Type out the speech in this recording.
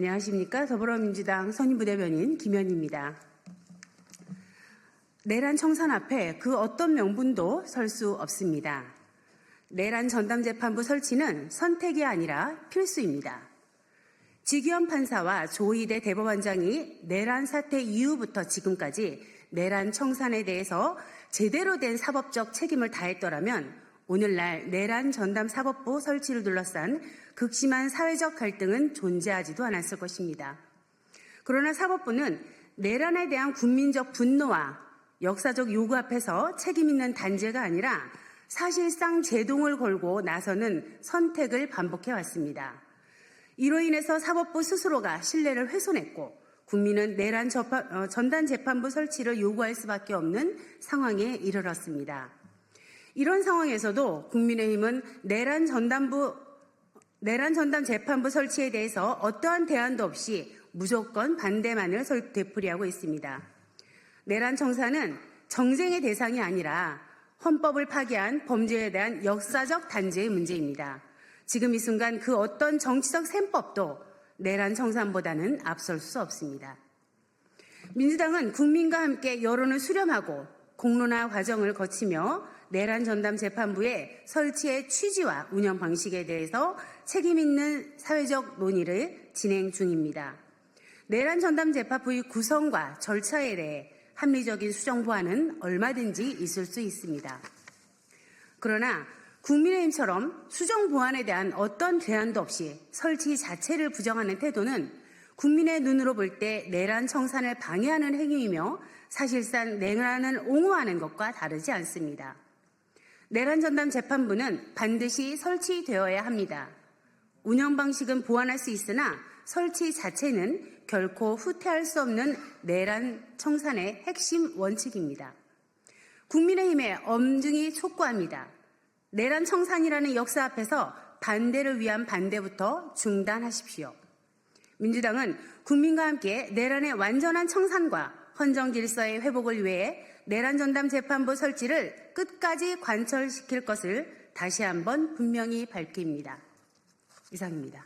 안녕하십니까. 더불어민주당 선임부대변인 김현입니다. 내란 청산 앞에 그 어떤 명분도 설 수 없습니다. 내란 전담재판부 설치는 선택이 아니라 필수입니다. 지기현 판사와 조희대 대법원장이 내란 사태 이후부터 지금까지 내란 청산에 대해서 제대로 된 사법적 책임을 다했더라면 오늘날 내란 전담 사법부 설치를 둘러싼 극심한 사회적 갈등은 존재하지도 않았을 것입니다. 그러나 사법부는 내란에 대한 국민적 분노와 역사적 요구 앞에서 책임 있는 단죄가 아니라 사실상 제동을 걸고 나서는 선택을 반복해 왔습니다. 이로 인해서 사법부 스스로가 신뢰를 훼손했고 국민은 내란 어, 전단 재판부 설치를 요구할 수밖에 없는 상황에 이르렀습니다. 이런 상황에서도 국민의힘은 내란 전담부 내란 전담 재판부 설치에 대해서 어떠한 대안도 없이 무조건 반대만을 설- 되풀이하고 있습니다. 내란 청사는 정쟁의 대상이 아니라 헌법을 파괴한 범죄에 대한 역사적 단죄의 문제입니다. 지금 이 순간 그 어떤 정치적 셈법도 내란 청산보다는 앞설 수 없습니다. 민주당은 국민과 함께 여론을 수렴하고 공론화 과정을 거치며 내란 전담 재판부의 설치의 취지와 운영 방식에 대해서 책임 있는 사회적 논의를 진행 중입니다. 내란 전담 재판부의 구성과 절차에 대해 합리적인 수정 보완은 얼마든지 있을 수 있습니다. 그러나 국민의힘처럼 수정 보완에 대한 어떤 대안도 없이 설치 자체를 부정하는 태도는 국민의 눈으로 볼 때 내란 청산을 방해하는 행위이며 사실상 내란을 옹호하는 것과 다르지 않습니다. 내란 전담 재판부는 반드시 설치되어야 합니다. 운영 방식은 보완할 수 있으나 설치 자체는 결코 후퇴할 수 없는 내란 청산의 핵심 원칙입니다. 국민의힘에 엄중히 촉구합니다. 내란 청산이라는 역사 앞에서 반대를 위한 반대부터 중단하십시오. 민주당은 국민과 함께 내란의 완전한 청산과 헌정 질서의 회복을 위해 내란 전담 재판부 설치를 끝까지 관철시킬 것을 다시 한번 분명히 밝힙니다. 이상입니다.